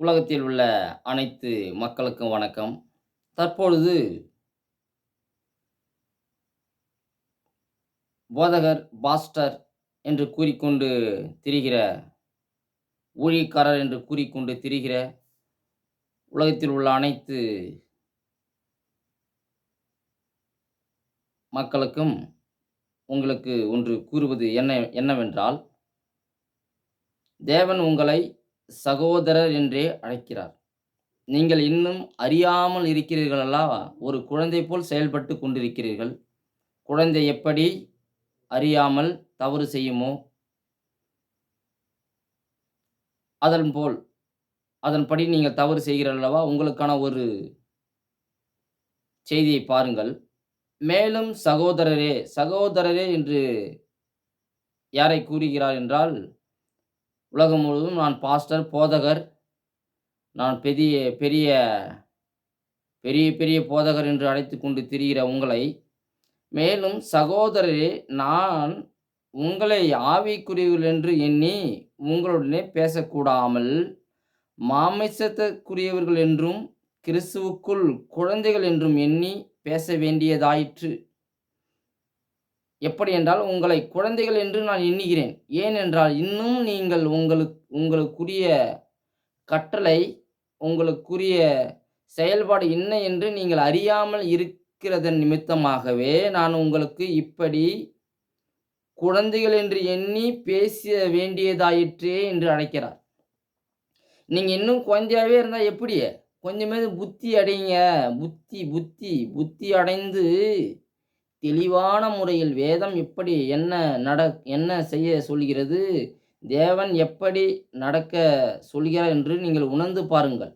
உலகத்தில் உள்ள அனைத்து மக்களுக்கும் வணக்கம். தற்பொழுது போதகர், பாஸ்டர் என்று கூறிக்கொண்டு திரிகிற, ஊழியக்காரர் என்று கூறிக்கொண்டு திரிகிற, உலகத்தில் உள்ள அனைத்து மக்களுக்கும் உங்களுக்கு ஒன்று கூறுவது என்ன என்னவென்றால், தேவன் உங்களை சகோதரர் என்றே அழைக்கிறார். நீங்கள் இன்னும் அறியாமல் இருக்கிறீர்கள் அல்லவா? ஒரு குழந்தை போல் செயல்பட்டு கொண்டிருக்கிறீர்கள். குழந்தை எப்படி அறியாமல் தவறு செய்யுமோ அதன் போல் அதன்படி நீங்கள் தவறு செய்கிறீர்கள் அல்லவா? உங்களுக்கான ஒரு செய்தியை பாருங்கள். மேலும் சகோதரரே சகோதரரே என்று யாரை கூறுகிறார் என்றால், உலகம் முழுவதும் நான் பாஸ்டர், போதகர், நான் பெரிய பெரிய பெரிய பெரிய போதகர் என்று அழைத்துக்கொண்டு திரிகிற உங்களை, மேலும் சகோதரரே நான் உங்களை ஆவிக்குரியவர்கள் என்று எண்ணி உங்களுடனே பேசக்கூடாமல், மாமிசத்திற்குரியவர்கள் என்றும், கிறிஸ்துவுக்குள் குழந்தைகள் என்றும் எண்ணி பேச வேண்டியதாயிற்று. எப்படி என்றால் உங்களை குழந்தைகள் என்று நான் எண்ணுகிறேன். ஏனென்றால், இன்னும் நீங்கள் உங்களுக்கு உங்களுக்குரிய கட்டளை, உங்களுக்குரிய செயல்பாடு என்ன என்று நீங்கள் அறியாமல் இருக்கிறதன் நிமித்தமாகவே, நான் உங்களுக்கு இப்படி குழந்தைகள் என்று எண்ணி பேச வேண்டியதாயிற்றே என்று அழைக்கிறார். நீங்கள் இன்னும் குழந்தையாகவே இருந்தால் எப்படி? கொஞ்சமே புத்தி அடையுங்க. புத்தி புத்தி புத்தி அடைந்து, தெளிவான முறையில் வேதம் எப்படி என்ன நட என்ன செய்ய சொல்கிறது? தேவன் எப்படி நடக்க சொல்கிறார் என்று நீங்கள் உணர்ந்து பாருங்கள்.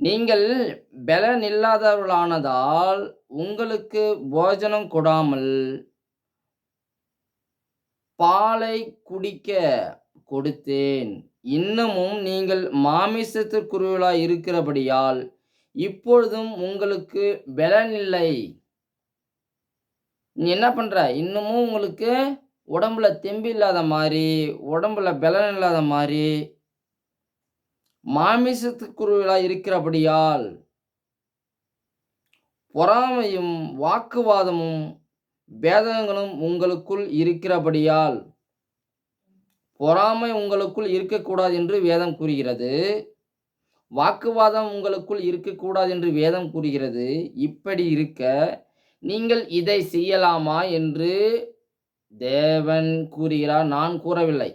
நீங்கள் பெலனில்லாதவர்களானதால், உங்களுக்கு போஜனம் கொடாமல் பாலை குடிக்க கொடுத்தேன். இன்னமும் நீங்கள் மாமிசத்திற்குரியவளாய் இருக்கிறபடியால், இப்பொழுதும் உங்களுக்கு பலனில்லை நீ என்ன பண்ணுற இன்னமும் உங்களுக்கு உடம்புல தெம்பு இல்லாத மாதிரி உடம்புல பெலன் இல்லாத மாதிரி மாமிசத்திற்குரியவர்களாய் இருக்கிறபடியால், பொறாமையும், வாக்குவாதமும், பேதகங்களும் உங்களுக்குள் இருக்கிறபடியால் பொறாமை உங்களுக்குள் இருக்கக்கூடாது என்று வேதம் கூறுகிறது. வாக்குவாதம் உங்களுக்குள் இருக்கக்கூடாது என்று வேதம் கூறுகிறது. இப்படி இருக்க, நீங்கள் இதை செய்யலாமா என்று தேவன் கூறுகிறார், நான் கூறவில்லை.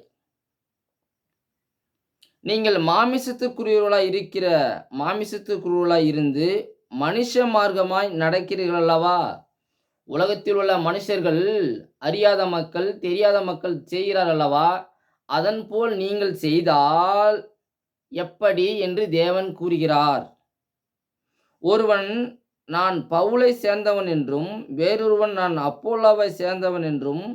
நீங்கள் மாமிசத்துக்குரியவர்களாய் இருக்கிற மாமிசத்துக்குரியவர்களாய் இருந்து, மனுஷ மார்க்கமாய் நடக்கிறீர்கள் அல்லவா? உலகத்தில் உள்ள மனுஷர்கள், அறியாத மக்கள், தெரியாத மக்கள் செய்கிறார் அல்லவா? அதன்போல் நீங்கள் செய்தால் எப்படி என்று தேவன் கூறுகிறார். ஒருவன் நான் பவுலைச் சேர்ந்தவன் என்றும், வேறொருவன் நான் அப்போல்லாவை சேர்ந்தவன் என்றும்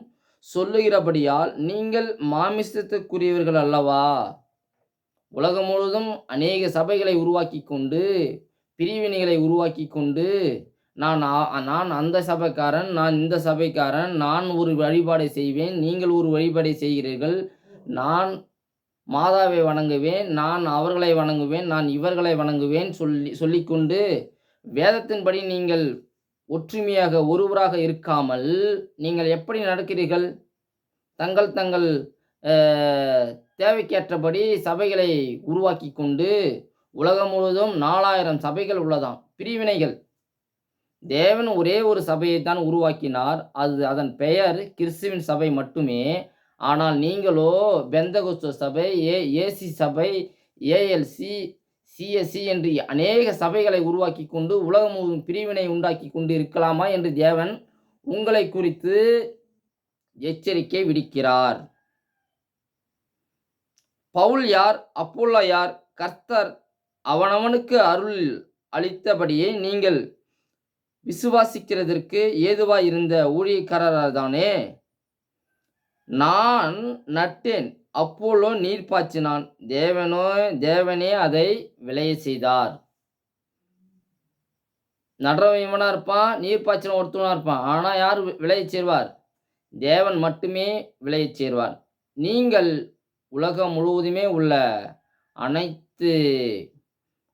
சொல்லுகிறபடியால், நீங்கள் மாமிசத்துக்குரியவர்கள் அல்லவா? உலகம் முழுவதும் அநேக சபைகளை உருவாக்கி கொண்டு, பிரிவினைகளை உருவாக்கி கொண்டு, நான் நான் அந்த சபைக்காரன், நான் இந்த சபைக்காரன், நான் ஒரு வழிபாடை செய்வேன், நீங்கள் ஒரு வழிபாடை செய்கிறீர்கள். நான் மாதாவை வணங்குவேன், நான் அவர்களை வணங்குவேன், நான் இவர்களை வணங்குவேன் சொல்லி சொல்லிக்கொண்டு, வேதத்தின்படி நீங்கள் ஒற்றுமையாக ஒருவராக இருக்காமல், நீங்கள் எப்படி நடக்கிறீர்கள்? தங்கள் தங்கள் தேவைக்கேற்றபடி சபைகளை உருவாக்கி கொண்டு, உலகம் முழுவதும் 4000 சபைகள் உள்ளதாம். பிரிவினைகள். தேவன் ஒரே ஒரு சபையை தான் உருவாக்கினார். அது அதன் பெயர் கிறிஸ்துவின் சபை மட்டுமே. ஆனால் நீங்களோ பெந்தகுஸ்த சபை, ஏ ஏசி சபை, ஏஎல்சி, சிஎஸ்சி என்று அநேக சபைகளை உருவாக்கி கொண்டு, உலகம் முழுவதும் பிரிவினை உண்டாக்கி கொண்டு இருக்கலாமா என்று தேவன் உங்களை குறித்து எச்சரிக்கை விடுக்கிறார். பவுல் யார்? அப்புல்லா யார்? கர்த்தர் அவனவனுக்கு அருள் அளித்தபடியே நீங்கள் விசுவாசிக்கிறதற்கு ஏதுவாய் இருந்த ஊழியக்காரர்தானே. நான் நட்டேன், அப்போலோ நீர் பாய்ச்சினான், தேவனோ தேவனே அதை விளைய செய்தார். நடுறவன் இவனாக இருப்பான், நீர் பாய்ச்சின ஒருத்தவனாக இருப்பான். ஆனால் யார் விளைய செய்வார்? தேவன் மட்டுமே விளைய செய்வார். நீங்கள் உலகம் முழுவதுமே உள்ள அனைத்து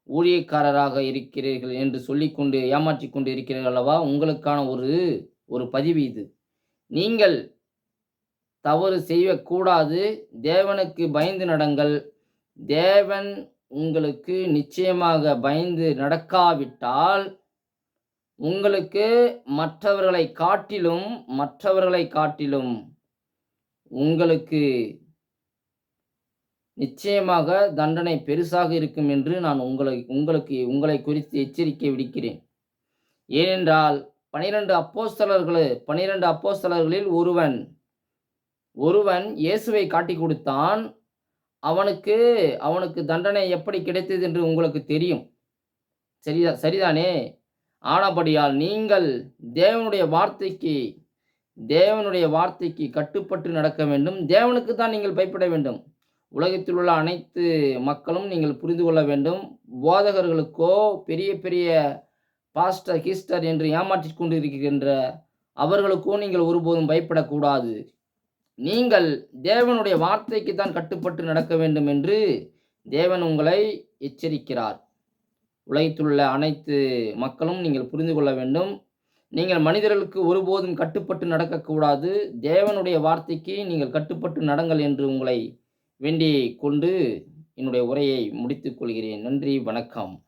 ஊழியக்காரராக இருக்கிறீர்கள் என்று சொல்லிக்கொண்டு ஏமாற்றிக் கொண்டு இருக்கிறீர்கள் அல்லவா உங்களுக்கான ஒரு ஒரு பதிவு இது நீங்கள் தவறு செய்யக்கூடாது. தேவனுக்கு பயந்து நடங்கள். தேவன் உங்களுக்கு நிச்சயமாக பயந்து நடக்காவிட்டால் உங்களுக்கு மற்றவர்களை காட்டிலும் மற்றவர்களை காட்டிலும் உங்களுக்கு நிச்சயமாக தண்டனை பெருசாக இருக்கும் என்று நான் உங்களை உங்களுக்கு உங்களை குறித்து எச்சரிக்கை விடுக்கிறேன். ஏனென்றால் பனிரெண்டு அப்போஸ்தலர்கள் பனிரெண்டு அப்போஸ்தலர்களில் ஒருவன் ஒருவன் இயேசுவை காட்டி கொடுத்தான் அவனுக்கு அவனுக்கு தண்டனை எப்படி கிடைத்தது என்று உங்களுக்கு தெரியும். சரிதா சரிதானே? ஆனபடியால் நீங்கள் தேவனுடைய வார்த்தைக்கு தேவனுடைய வார்த்தைக்கு கட்டுப்பட்டு நடக்க வேண்டும். தேவனுக்கு தான் நீங்கள் பயப்பட வேண்டும். உலகத்தில் உள்ள அனைத்து மக்களும் நீங்கள் புரிந்து கொள்ள வேண்டும். போதகர்களுக்கோ பெரிய பெரிய பாஸ்டர் கிஸ்டர் என்று ஏமாற்றிக் கொண்டு இருக்கின்ற அவர்களுக்கோ நீங்கள் ஒருபோதும் பயப்படக்கூடாது நீங்கள் தேவனுடைய வார்த்தைக்கு தான் கட்டுப்பட்டு நடக்க வேண்டும் என்று தேவன் உங்களை எச்சரிக்கிறார். உலகத்தில் அனைத்து மக்களும் நீங்கள் புரிந்து கொள்ள வேண்டும். நீங்கள் மனிதர்களுக்கு ஒருபோதும் கட்டுப்பட்டு நடக்கக்கூடாது தேவனுடைய வார்த்தைக்கு நீங்கள் கட்டுப்பட்டு நடங்கள் என்று உங்களை வேண்டிக் கொண்டு என்னுடைய உரையை முடித்துக் கொள்கிறேன். நன்றி வணக்கம்.